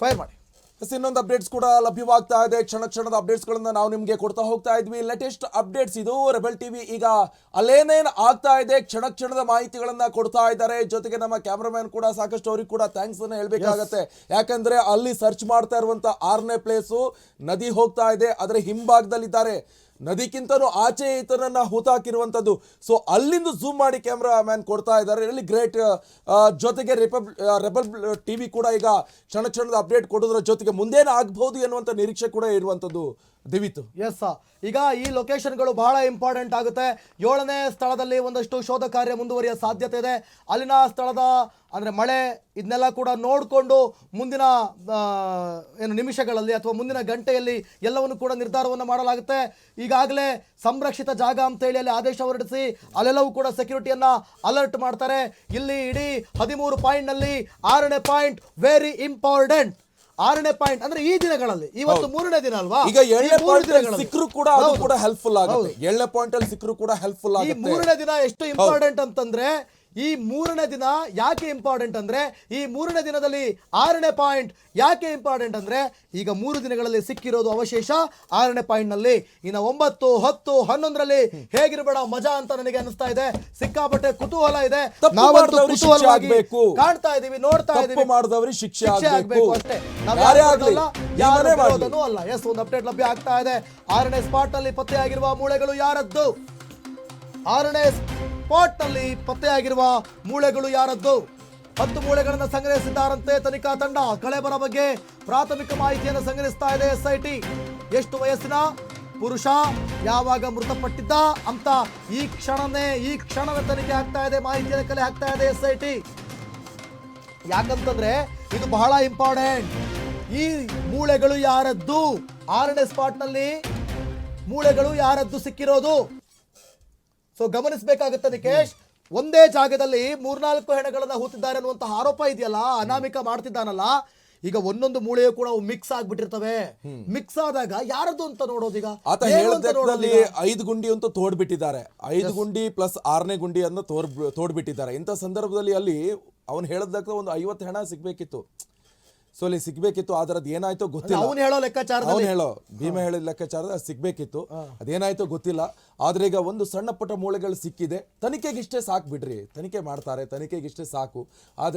ಫೈರ್ ಮಾಡಿ. ಎಸ್, ಇನ್ನೊಂದು ಅಪ್ಡೇಟ್ಸ್ ಕೂಡ ಲಭ್ಯವಾಗ್ತಾ ಇದೆ. ಕ್ಷಣ ಕ್ಷಣದ ಅಪ್ಡೇಟ್ಸ್ ಗಳನ್ನ ನಾವು ನಿಮಗೆ ಕೊಡ್ತಾ ಹೋಗ್ತಾ ಇದ್ವಿ. ಲೇಟೆಸ್ಟ್ ಅಪ್ಡೇಟ್ಸ್ ಇದು ರೆಬಲ್ ಟಿವಿ ಈಗ ಅಲ್ಲೇನೇನು ಆಗ್ತಾ ಇದೆ? ಕ್ಷಣ ಕ್ಷಣದ ಮಾಹಿತಿಗಳನ್ನ ಕೊಡ್ತಾ ಇದ್ದಾರೆ. ಜೊತೆಗೆ ನಮ್ಮ ಕ್ಯಾಮ್ರಾಮನ್ ಕೂಡ ಸಾಕಷ್ಟು ಅವ್ರಿಗೆ ಕೂಡ ಥ್ಯಾಂಕ್ಸ್ ಅನ್ನ ಹೇಳ್ಬೇಕಾಗತ್ತೆ. ಯಾಕಂದ್ರೆ ಅಲ್ಲಿ ಸರ್ಚ್ ಮಾಡ್ತಾ ಇರುವಂತ ಆರನೇ ಪ್ಲೇಸು ನದಿ ಹೋಗ್ತಾ ಇದೆ. ಅದರ ಹಿಂಭಾಗದಲ್ಲಿದ್ದಾರೆ ನದಿಗಿಂತನೂ ಆಚೆ ಈತನನ್ನ ಹೂತಾಕಿರುವಂಥದ್ದು. ಸೊ ಅಲ್ಲಿಂದ ಝೂಮ್ ಮಾಡಿ ಕ್ಯಾಮ್ರಾ ಮ್ಯಾನ್ ಕೊಡ್ತಾ ಇದ್ದಾರೆ. ಇಲ್ಲಿ ಗ್ರೇಟ್ ಜೊತೆಗೆ ರಿಪಬ್ ರೆಬಲ್ ಟಿವಿ ಕೂಡ ಈಗ ಕ್ಷಣ ಕ್ಷಣದ ಅಪ್ಡೇಟ್ ಕೊಡೋದ್ರ ಜೊತೆಗೆ ಮುಂದೇನು ಆಗ್ಬಹುದು ಎನ್ನುವಂಥ ನಿರೀಕ್ಷೆ ಕೂಡ ಇರುವಂಥದ್ದು. ದಿವಿತ್. ಎಸ್ ಈಗ ಈ ಲೊಕೇಶನ್ಗಳು ಬಹಳ ಇಂಪಾರ್ಟೆಂಟ್ ಆಗುತ್ತೆ. ಏಳನೇ ಸ್ಥಳದಲ್ಲಿ ಒಂದಷ್ಟು ಶೋಧ ಕಾರ್ಯ ಮುಂದುವರಿಯೋ ಸಾಧ್ಯತೆ ಇದೆ. ಅಲ್ಲಿನ ಸ್ಥಳದ, ಅಂದ್ರೆ ಮಳೆ ಇದನ್ನೆಲ್ಲ ಕೂಡ ನೋಡಿಕೊಂಡು ಮುಂದಿನ ಏನು ನಿಮಿಷಗಳಲ್ಲಿ ಅಥವಾ ಮುಂದಿನ ಗಂಟೆಯಲ್ಲಿ ಎಲ್ಲವನ್ನು ಕೂಡ ನಿರ್ಧಾರವನ್ನು ಮಾಡಲಾಗುತ್ತೆ. ಈಗಾಗಲೇ ಸಂರಕ್ಷಿತ ಜಾಗ ಅಂತ ಹೇಳಿ ಅಲ್ಲಿ ಆದೇಶ ಹೊರಡಿಸಿ ಅಲ್ಲೆಲ್ಲವೂ ಕೂಡ ಸೆಕ್ಯೂರಿಟಿಯನ್ನ ಅಲರ್ಟ್ ಮಾಡ್ತಾರೆ. ಇಲ್ಲಿ ಇಡೀ ಹದಿಮೂರು ಪಾಯಿಂಟ್ನಲ್ಲಿ ಆರನೇ ಪಾಯಿಂಟ್ ವೆರಿ ಇಂಪಾರ್ಟೆಂಟ್ ಆರನೇ ಪಾಯಿಂಟ್ ಅಂದ್ರೆ ಈ ದಿನಗಳಲ್ಲಿ ಇವತ್ತು ಮೂರನೇ ದಿನ ಅಲ್ವಾ? ಈಗ ಏಳನೇ ಮೂರು ಪಾಯಿಂಟ್. ಸಿಕ್ಕರು ಕೂಡ ಅದು ಕೂಡ ಹೆಲ್ಪ್ಫುಲ್ ಆಗುತ್ತೆ. ಏಳನೇ ಪಾಯಿಂಟ್ ಅಲ್ಲಿ ಸಿಕ್ಕರು ಕೂಡ ಹೆಲ್ಪ್ಫುಲ್ ಈ ಆಗುತ್ತೆ. ಮೂರನೇ ದಿನ ಎಷ್ಟು ಇಂಪಾರ್ಟೆಂಟ್ ಅಂತಂದ್ರೆ ಈ ಮೂರನೇ ದಿನ ಯಾಕೆ ಇಂಪಾರ್ಟೆಂಟ್ ಅಂದ್ರೆ ಈ ಮೂರನೇ ದಿನದಲ್ಲಿ ಆರನೇ ಪಾಯಿಂಟ್ ಯಾಕೆ ಇಂಪಾರ್ಟೆಂಟ್ ಅಂದ್ರೆ ಈಗ ಮೂರು ದಿನಗಳಲ್ಲಿ ಸಿಕ್ಕಿರೋದು ಅವಶೇಷ. ಆರನೇ ಪಾಯಿಂಟ್ನಲ್ಲಿ ಇನ್ನು ಒಂಬತ್ತು ಹತ್ತು ಹನ್ನೊಂದರಲ್ಲಿ ಹೇಗಿರಬೇಡ ಮಜಾ ಅಂತ ನನಗೆ ಅನಿಸ್ತಾ ಇದೆ. ಸಿಕ್ಕಾಪಟ್ಟೆ ಕುತೂಹಲ ಇದೆ. ಕಾಣ್ತಾ ಇದೀವಿ ನೋಡ್ತಾ ಇದೀವಿ. ಮಾಡಿದವರಿಗೆ ಶಿಕ್ಷೆ ಆಗಬೇಕು. ಅಷ್ಟೇ. ಯಾರೇ ಅಲ್ಲ. ಎಸ್ ಒಂದು ಅಪ್ಡೇಟ್ ಲಭ್ಯ ಆಗ್ತಾ ಇದೆ. ಆರನೇ ಸ್ಪಾಟ್ನಲ್ಲಿ ಪತ್ತೆಯಾಗಿರುವ ಮೂಳೆಗಳು ಯಾರದ್ದು? ಆರನೇ ಸ್ಪಾಟ್ನಲ್ಲಿ ಪತ್ತೆಯಾಗಿರುವ ಮೂಳೆಗಳು ಯಾರದ್ದು? ಹತ್ತು ಮೂಳೆಗಳನ್ನು ಸಂಗ್ರಹಿಸಿದ್ದಾರಂತೆ ತನಿಖಾ ತಂಡ. ಕಳೆಬರ ಬಗ್ಗೆ ಪ್ರಾಥಮಿಕ ಮಾಹಿತಿಯನ್ನು ಸಂಗ್ರಹಿಸ್ತಾ ಇದೆ ಎಸ್ಐಟಿ. ಎಷ್ಟು ವಯಸ್ಸಿನ? ಪುರುಷ, ಯಾವಾಗ ಮೃತಪಟ್ಟಿದ್ದ? ಅಂತ ಈ ಕ್ಷಣನೇ, ಈ ಕ್ಷಣದ ತನಿಖೆ ಆಗ್ತಾ ಇದೆ ಮಾಹಿತಿಯನ್ನು ಕಲೆ ಹಾಕ್ತಾ ಇದೆ ಎಸ್ಐಟಿ. ಯಾಕಂತಂದ್ರೆ ಇದು ಬಹಳ ಇಂಪಾರ್ಟೆಂಟ್. ಈ ಮೂಳೆಗಳು ಯಾರದ್ದು? ಆರನೇ ಸ್ಪಾಟ್ನಲ್ಲಿ ಮೂಳೆಗಳು ಯಾರದ್ದು ಸಿಕ್ಕಿರೋದು? ಸೊ ಗಮನಿಸಬೇಕಾಗುತ್ತೆ ನಿಕೇಶ್ ಒಂದೇ ಜಾಗದಲ್ಲಿ ಮೂರ್ನಾಲ್ಕು ಹೆಣಗಳನ್ನ ಹೂತಿದ್ದಾರೆ ಅನ್ನುವಂತಹ ಆರೋಪ ಇದೆಯಲ್ಲ ಅನಾಮಿಕ ಮಾಡ್ತಿದ್ದಾನಲ್ಲ ಈಗ ಒಂದೊಂದು ಮೂಳೆಯು ಕೂಡ ಮಿಕ್ಸ್ ಆಗ್ಬಿಟ್ಟಿರ್ತವೆ. ಮಿಕ್ಸ್ ಆದಾಗ ಯಾರದು ಅಂತ ನೋಡೋದೀಗ ಆತ ಹೇಳದಲ್ಲಿ ಐದು ಗುಂಡಿ ಅಂತೂ ತೋಡ್ಬಿಟ್ಟಿದ್ದಾರೆ. ಐದು ಗುಂಡಿ ಪ್ಲಸ್ ಆರನೇ ಗುಂಡಿ ಅನ್ನು ತೋರ್ ತೋಡ್ಬಿಟ್ಟಿದ್ದಾರೆ. ಇಂಥ ಸಂದರ್ಭದಲ್ಲಿ ಅಲ್ಲಿ ಅವನು ಹೇಳದಕ್ಕ ಒಂದು ಐವತ್ತು ಹೆಣ ಸಿಗ್ಬೇಕಿತ್ತು. ಸೊ ಅಲ್ಲಿ ಸಿಗ್ಬೇಕಿತ್ತು ಆದ್ರೆ ಅದು ಏನಾಯ್ತೋ ಗೊತ್ತಿಲ್ಲ. ಅವನು ಹೇಳೋ ಲೆಕ್ಕಾಚಾರದಲ್ಲಿ. ಅವನು ಹೇಳೋ ಭೀಮ ಹೇಳಿದ ಲೆಕ್ಕಾಚಾರದ ಅದು ಸಿಗ್ಬೇಕಿತ್ತು ಅದೇನಾಯ್ತೋ ಗೊತ್ತಿಲ್ಲ. ಆದ್ರೆ ಈಗ ಒಂದು ಸಣ್ಣ ಪುಟ್ಟ ಮೂಳೆಗಳು ಸಿಕ್ಕಿದೆ. ತನಿಖೆಗಿಷ್ಟೇ ಸಾಕು ಬಿಡ್ರಿ. ತನಿಖೆ ಮಾಡ್ತಾರೆ ತನಿಖೆಗಿಷ್ಟೇ ಸಾಕು. ಆದ್ರೆ